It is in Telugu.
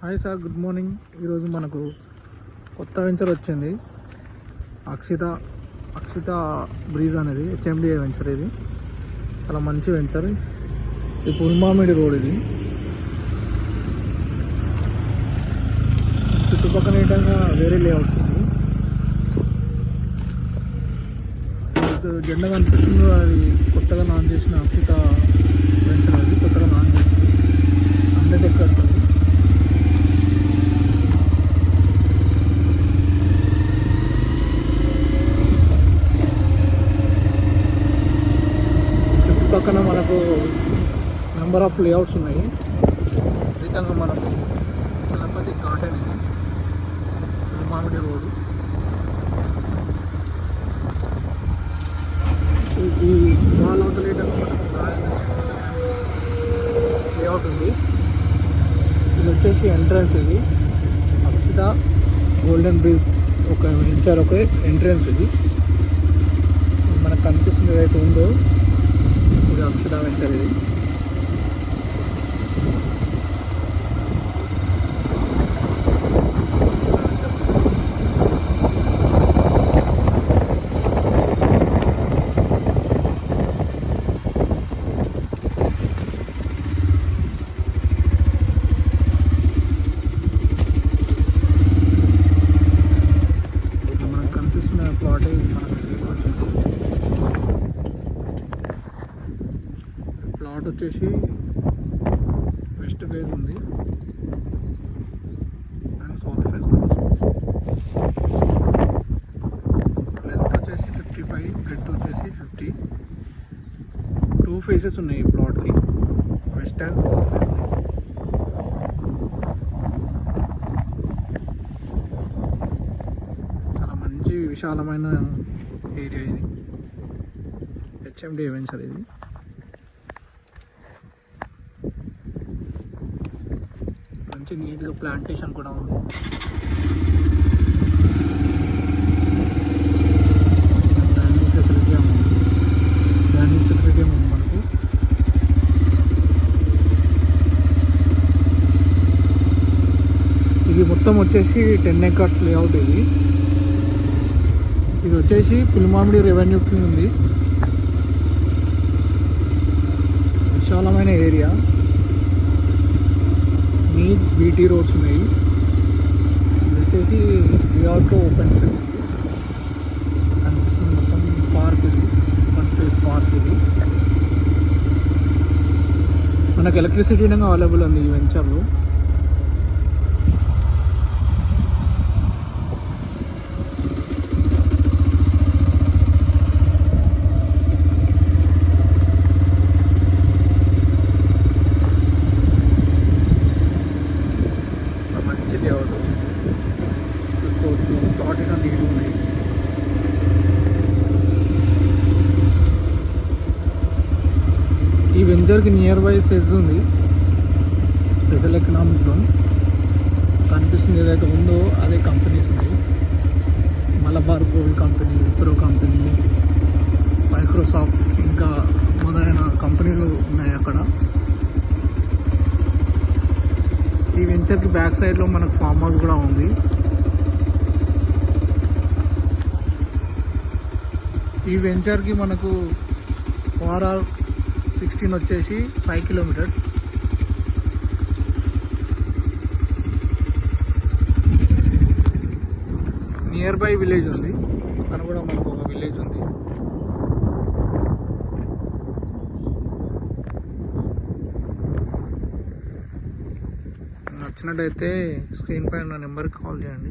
Hi sir good morning. ఈరోజు మనకు కొత్త వెంచర్ వచ్చింది. అక్షిత అక్షిత బ్రీజ్ అనేది హెచ్ఎండిఏ వెంచర్ ఇది. చాలా మంచి వెంచర్. ఇది పుల్మామిడి రోడ్ ఇది. చుట్టుపక్కల ఏంటంగా వేరే లేఅవుట్స్ ఉంది. జెండా కనిపిస్తుందో అది కొత్తగా లాంచ్ చేసిన అక్షిత వెంచర్ అది కొత్తగా లాంచ్ చేసింది హండ్రెడ్ ఎకర్స్ అది పక్కన మనకు నెంబర్ ఆఫ్ లేఅవుట్స్ ఉన్నాయి. అధికంగా మనకు చలపతి గార్డెన్ ఇది. మామిడి రోడ్డు. ఈ- ఈ వాల్ మనకు లేఅవుట్ ఉంది. ఇది వచ్చేసి ఎంట్రన్స్ ఇది. అక్షిత గోల్డెన్ బ్రిడ్జ్ ఒక ఇచ్చారు ఒక ఎంట్రన్స్ ఇది. మనకు కనిపిస్తుంది ఏదైతే ఉందో ఇది అక్షిత వెంచర్ ఇది వచ్చేసి వెస్ట్ ఫేజ్ ఉంది. అండ్ సౌత్ ఫేజ్ లెంత్ వచ్చేసి ఫిఫ్టీ ఫైవ్ బ్రెడ్ వచ్చేసి ఫిఫ్టీ. టూ ఫేజెస్ ఉన్నాయి ఈ ప్లాట్కి. వెస్ట్ అండ్ సౌత్ ఫేజ్ చాలా మంచి విశాలమైన ఏరియా ఇది. హెచ్ఎండి సార్ ఇది మంచి నీట్గా ప్లాంటేషన్ కూడా ఉంది. డ్రైనేజ్ ఫెసిలిటీ ఉంది. ఫెసిలిటీ ఉంది మనకు. ఇది మొత్తం వచ్చేసి టెన్ ఎకర్స్ లేఅవుట్ ఇది. ఇది వచ్చేసి పులిమామిడి రెవెన్యూకి ఉంది. విశాలమైన ఏరియా. బీటీ రోడ్స్ ఉన్నాయి. వచ్చేసి లేఅవుట్ ఓపెన్ స్పేస్ కనిపిస్తుంది మొత్తం పార్క్ ఇది. ఓపెన్ స్పేస్ పార్క్ ఇది. మనకు ఎలక్ట్రిసిటీ అవైలబుల్ ఉంది ఈ వెంచర్లో. మంచి ఎవరు చూసుకోవచ్చు. తోటగా నీళ్ళు ఉన్నాయి ఈ వెంచర్కి నియర్ బై సెజ్ ఉంది. స్పెషల్ ఎకనామిక్ జోన్ కనిపిస్తుంది ఏదైతే ఉందో అదే కంపెనీస్ ఉన్నాయి Malabar Gold company Wipro company Microsoft ఇంకా మొదలైన కంపెనీలు ఉన్నాయి అక్కడ ఈ బ్యాక్ సైడ్లో మనకు ఫామ్ హౌస్ కూడా ఉంది. ఈ వెంచర్కి మనకు ఓఆర్ఆర్ సిక్స్టీన్ వచ్చేసి five kilometres. Near by village ఉంది. అక్కడ కూడా మనకు ఒక విలేజ్ ఉంది. నచ్చినట్టయితే స్క్రీన్ పైన నెంబర్కి కాల్ చేయండి.